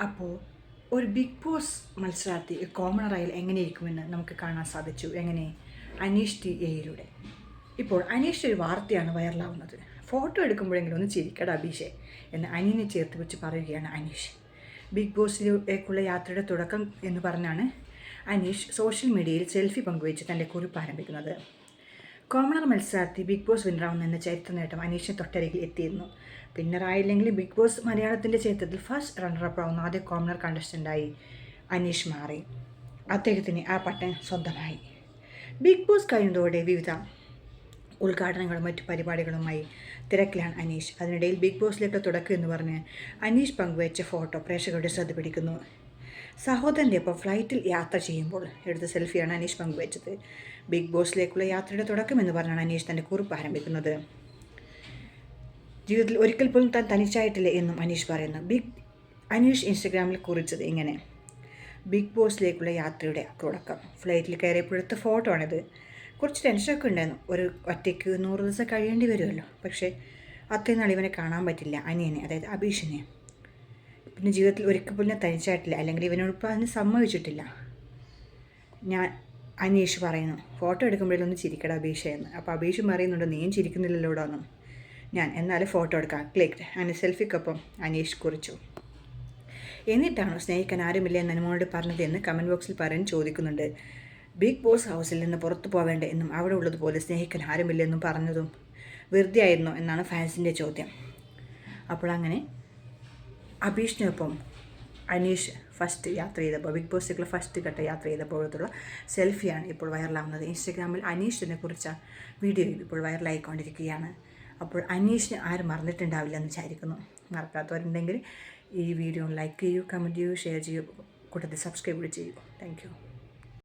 അപ്പോൾ ഒരു big boss മത്സരാർത്ഥി കോമണറായാൽ എങ്ങനെയിരിക്കുമെന്ന് നമുക്ക് കാണാൻ സാധിച്ചു. എങ്ങനെ? അനീഷ് ടി എയിലൂടെ. ഇപ്പോൾ അനീഷ് ഒരു വാർത്തയാണ് വൈറലാവുന്നത്. ഫോട്ടോ എടുക്കുമ്പോഴെങ്കിലും ഒന്ന് ചിരിക്കട അഭിഷേ എന്ന് അനിയനെ ചേർത്ത് വെച്ച് പറയുകയാണ് അനീഷ്. ബിഗ് ബോസിലേക്കുള്ള യാത്രയുടെ തുടക്കം എന്ന് പറഞ്ഞാണ് അനീഷ് സോഷ്യൽ മീഡിയയിൽ സെൽഫി പങ്കുവച്ച് തന്റെ കുറിപ്പ് ആരംഭിക്കുന്നത്. കോമണർ മത്സരാർത്ഥി ബിഗ് ബോസ് വിന്നറാവുന്ന എന്ന ചരിത്ര നേട്ടം അനീഷിന് തൊട്ടരികിൽ എത്തിയിരുന്നു. വിന്നറായില്ലെങ്കിൽ ബിഗ് ബോസ് മലയാളത്തിന്റെ ചരിത്രത്തിൽ ഫസ്റ്റ് റണ്ണറപ്പ് ആവുന്ന ആദ്യ കോമണർ കണ്ടസ്റ്റന്റായി അനീഷ് മാറി. അദ്ദേഹത്തിന് ആ പട്ടം സ്വന്തമായി. ബിഗ് ബോസ് കഴിയുന്നതോടെ വിവിധ ഉദ്ഘാടനങ്ങളും മറ്റു പരിപാടികളുമായി തിരക്കിലാണ് അനീഷ്. അതിനിടയിൽ ബിഗ് ബോസിലേക്ക് തുടക്കം എന്ന് പറഞ്ഞ് അനീഷ് പങ്കുവച്ച ഫോട്ടോ പ്രേക്ഷകരുടെ ശ്രദ്ധ പിടിക്കുന്നു. സഹോദരന്റെ ഒപ്പം ഫ്ലൈറ്റിൽ യാത്ര ചെയ്യുമ്പോൾ എടുത്ത സെൽഫിയാണ് അനീഷ് പങ്കുവച്ചത്. ബിഗ് ബോസിലേക്കുള്ള യാത്രയുടെ തുടക്കം എന്ന് പറഞ്ഞാണ് അനീഷ് തന്റെ കുറിപ്പ് ആരംഭിക്കുന്നത്. ജീവിതത്തിൽ ഒരിക്കൽ പോലും താൻ തനിച്ചായിട്ടില്ല എന്നും അനീഷ് പറയുന്നു. ബിഗ് അനീഷ് ഇൻസ്റ്റഗ്രാമിൽ കുറിച്ചത് ഇങ്ങനെ. ബിഗ് ബോസിലേക്കുള്ള യാത്രയുടെ തുടക്കം. ഫ്ലൈറ്റിൽ കയറിയപ്പോഴത്തെ ഫോട്ടോ ആണിത് കുറച്ച് ടെൻഷനൊക്കെ ഉണ്ടായിരുന്നു. ഒരു ഒറ്റയ്ക്ക് നൂറ് ദിവസം കഴിയേണ്ടി വരുമല്ലോ. പക്ഷേ അത്രയും നാൾ ഇവനെ കാണാൻ പറ്റില്ല. അനിയനെ അതായത് അഭീഷിനെ. പിന്നെ ജീവിതത്തിൽ ഒരിക്കൽ പോലും തനിച്ചായിട്ടില്ല. അല്ലെങ്കിൽ ഇവനോടൊപ്പം അതിന് സമ്മതിച്ചിട്ടില്ല. ഞാൻ അനീഷ് പറയുന്നു ഫോട്ടോ എടുക്കുമ്പോഴൊന്ന് ചിരിക്കട അഭീഷ എന്ന്. അപ്പോൾ അഭീഷും പറയുന്നുണ്ട് നീയും ചിരിക്കുന്നില്ലല്ലോടാന്നും ഞാൻ എന്നാലും ഫോട്ടോ എടുക്കാം. ക്ലിക്ക്. അങ്ങനെ സെൽഫിക്കൊപ്പം അനീഷ് കുറിച്ചു. എന്നിട്ടാണോ സ്നേഹിക്കാൻ ആരുമില്ല എന്ന് അനുമോനോട് പറഞ്ഞതെന്ന് കമന്റ് ബോക്സിൽ പറയാൻ ചോദിക്കുന്നുണ്ട്. ബിഗ് ബോസ് ഹൗസിൽ നിന്ന് പുറത്തു പോവേണ്ട എന്നും അവിടെ ഉള്ളതുപോലെ സ്നേഹിക്കാൻ ആരുമില്ലെന്നും പറഞ്ഞതും വെറുതെ ആയിരുന്നോ എന്നാണ് ഫാൻസിന്റെ ചോദ്യം. അപ്പോൾ അങ്ങനെ അഭീഷിനൊപ്പം അനീഷ് ഫസ്റ്റ് യാത്ര ചെയ്തപ്പോൾ ബിഗ് ബോസിലേക്കുള്ള ഫസ്റ്റ് ഘട്ട യാത്ര ചെയ്തപ്പോഴത്തുള്ള സെൽഫിയാണ് ഇപ്പോൾ വൈറലാവുന്നത് ഇൻസ്റ്റഗ്രാമിൽ അനീഷിനെ കുറിച്ച വീഡിയോ ഇപ്പോൾ വൈറലായിക്കൊണ്ടിരിക്കുകയാണ് അപ്പോൾ അനീഷിനെ ആരും മറന്നിട്ടുണ്ടാവില്ല എന്ന് വിചാരിക്കുന്നു. മറക്കാത്തവരുണ്ടെങ്കിൽ ഈ വീഡിയോ ലൈക്ക് ചെയ്യൂ കമന്റ് ചെയ്യൂ ഷെയർ ചെയ്യൂ കൂട്ടത്തിൽ സബ്സ്ക്രൈബ് ചെയ്യൂ. താങ്ക്